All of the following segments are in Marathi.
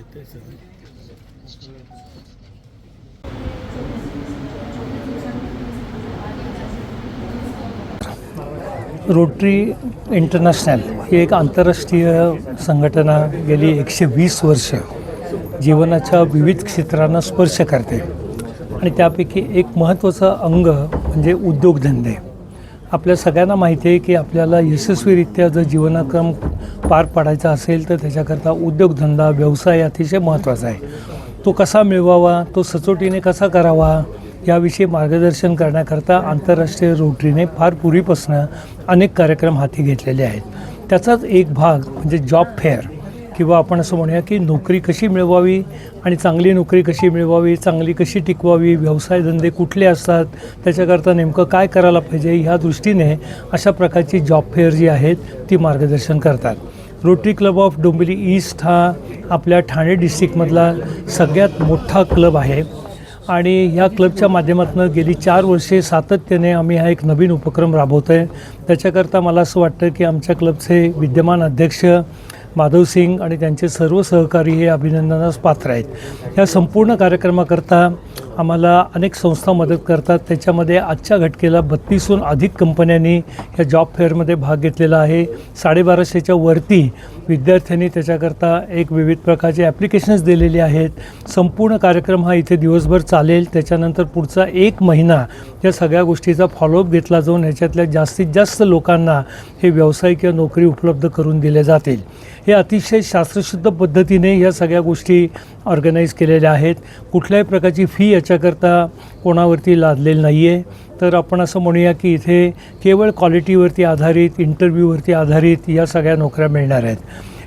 येते सगळं. रोटरी इंटरनॅशनल ही एक आंतरराष्ट्रीय संघटना गेली एकशे वीस वर्ष. जीवनाच्या विविध क्षेत्रांना स्पर्श करते. आणि त्यापैकी एक महत्त्वाचं अंग म्हणजे उद्योगधंदे. आपल्या सगळ्यांना माहिती आहे की आपल्याला यशस्वीरित्या जर जीवनक्रम पार पाडायचा असेल तर त्याच्याकरता उद्योगधंदा व्यवसाय अतिशय महत्त्वाचा आहे. तो कसा मिळवावा तो सचोटीने कसा करावा याविषयी मार्गदर्शन करण्याकरता आंतरराष्ट्रीय रोटरीने फार पूर्वीपासून अनेक कार्यक्रम हाती घेतलेले आहेत. त्याचाच एक भाग म्हणजे जॉब फेअर. किंवा आपण असं म्हणूया की नोकरी कशी मिळवावी आणि चांगली नोकरी कशी मिळवावी चांगली कशी टिकवावी व्यवसाय धंदे कुठले असतात त्याच्याकरता नेमकं काय करायला पाहिजे ह्या दृष्टीने अशा प्रकारची जॉब फेअर जी आहेत ती मार्गदर्शन करतात. Rotary club of Dombivli east हा आपल्या ठाणे डिस्ट्रिक्टमधला सगळ्यात मोठा क्लब आहे. आणि ह्या क्लबच्या माध्यमातून गेली चार वर्षे सातत्याने आम्ही हा एक नवीन उपक्रम राबवतो आहे त्याच्याकरता मला असं वाटतं की आमच्या क्लबचे विद्यमान अध्यक्ष माधव सिंग आणि त्यांचे सर्व सहकारी हे अभिनंदनास पात्र आहेत. या संपूर्ण कार्यक्रमाकरता आम्हाला अनेक संस्था मदत करतात. त्याच्यामध्ये आजच्या घटकेला बत्तीसहून अधिक कंपन्यांनी या जॉब फेअरमध्ये भाग घेतलेला आहे. साडेबाराशेच्या वरती विद्यार्थ्यांनी त्याच्याकरता एक विविध प्रकारचे ॲप्लिकेशन्स दिलेले आहेत. संपूर्ण कार्यक्रम हा इथे दिवसभर चालेल. त्याच्यानंतर पुढचा एक महिना या सगळ्या गोष्टीचा फॉलोअप घेतला जाऊन ह्याच्यातल्या जास्तीत जास्त लोकांना हे व्यवसाय किंवा नोकरी उपलब्ध करून दिले जातील. हे अतिशय शास्त्रशुद्ध पद्धतीने या सगळ्या गोष्टी ऑर्गनाईज केलेल्या आहेत. कुठल्याही प्रकारची फी याच्याकरता कोणावरती लादलेली नाही आहे तर आपण असं म्हणूया की इथे केवळ क्वालिटीवरती आधारित इंटरव्ह्यूवरती आधारित या सगळ्या नोकऱ्या मिळणार आहेत.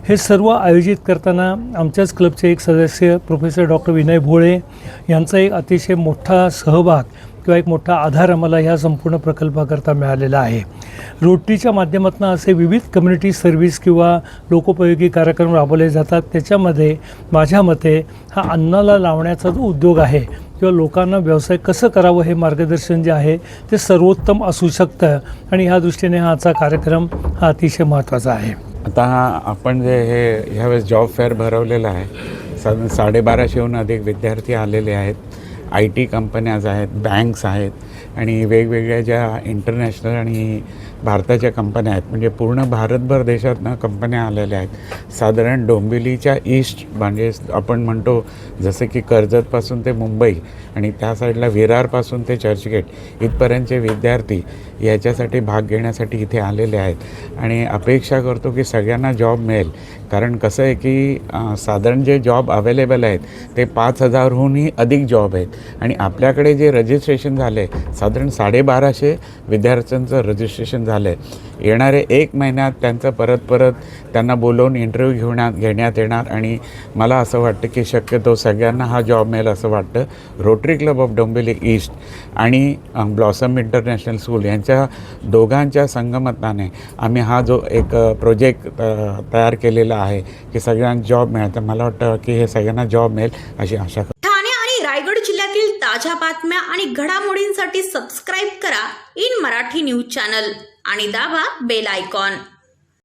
हे सर्व आयोजित करताना आमच्याच क्लबचे एक सदस्य प्रोफेसर डॉक्टर विनय भोळे यांचा एक अतिशय मोठा सहभाग किंवा एक मोठा आधार आम्हाला ह्या संपूर्ण प्रकल्पाकरता मिळालेला आहे. रोटरीच्या माध्यमातून असे विविध कम्युनिटी सर्व्हिस किंवा लोकोपयोगी कार्यक्रम राबवले जातात. त्याच्यामध्ये माझ्या मते हा अन्नाला लावण्याचा जो उद्योग आहे किंवा लोकांना व्यवसाय कसं करावं हे मार्गदर्शन जे आहे ते सर्वोत्तम असू शकतं आणि ह्या दृष्टीने हा आजचा कार्यक्रम हा अतिशय महत्त्वाचा आहे. आता आपण जे हे ह्यावेळेस जॉब फेअर भरवलेलं आहे. साधारण साडेबाराशेहून अधिक विद्यार्थी आलेले आहेत. आय टी कंपन्याज आहेत बँक्स आहेत आणि वेगवेगळ्या ज्या इंटरनॅशनल आणि भारताच्या कंपन्या आहेत. म्हणजे पूर्ण भारतभर देशातनं कंपन्या आलेल्या आहेत. साधारण डोंबिवलीच्या ईस्ट म्हणजे आपण म्हणतो जसं की कर्जतपासून ते मुंबई आणि त्या साईडला विरारपासून ते चर्चगेट इथपर्यंतचे विद्यार्थी याच्यासाठी भाग घेण्यासाठी इथे आलेले आहेत. आणि अपेक्षा करतो की सगळ्यांना जॉब मिळेल. कारण कसं आहे की साधारण जे जॉब अवेलेबल आहेत ते पाच हजारहूनही अधिक जॉब आहेत. आणि आपल्याकडे जे रजिस्ट्रेशन झाले साधारण साडेबाराशे विद्यार्थ्यांचं रजिस्ट्रेशन झालं. आहे येणारे एक महिन्यात त्यांचं परत परत त्यांना बोलवून इंटरव्ह्यू घेण्यात घेण्यात येणार आणि मला असं वाटतं की शक्यतो सगळ्यांना हा जॉब मिळेल असं वाटतं. Rotary club of Dombivli east आणि ब्लॉसम इंटरनॅशनल स्कूल यांच्या दोघांच्या संगमताने आम्ही हा जो एक प्रोजेक्ट तयार केलेला आहे की सगळ्यांना जॉब मिळेल. तर मला वाटतं की हे सगळ्यांना जॉब मिळेल अशी आशा ठाणे आणि रायगड जिल्ह्यातील ताज्या बातम्या आणि घडामोडींसाठी सबस्क्राईब करा इन मराठी न्यूज चॅनल आणि दाबा बेल आयकॉन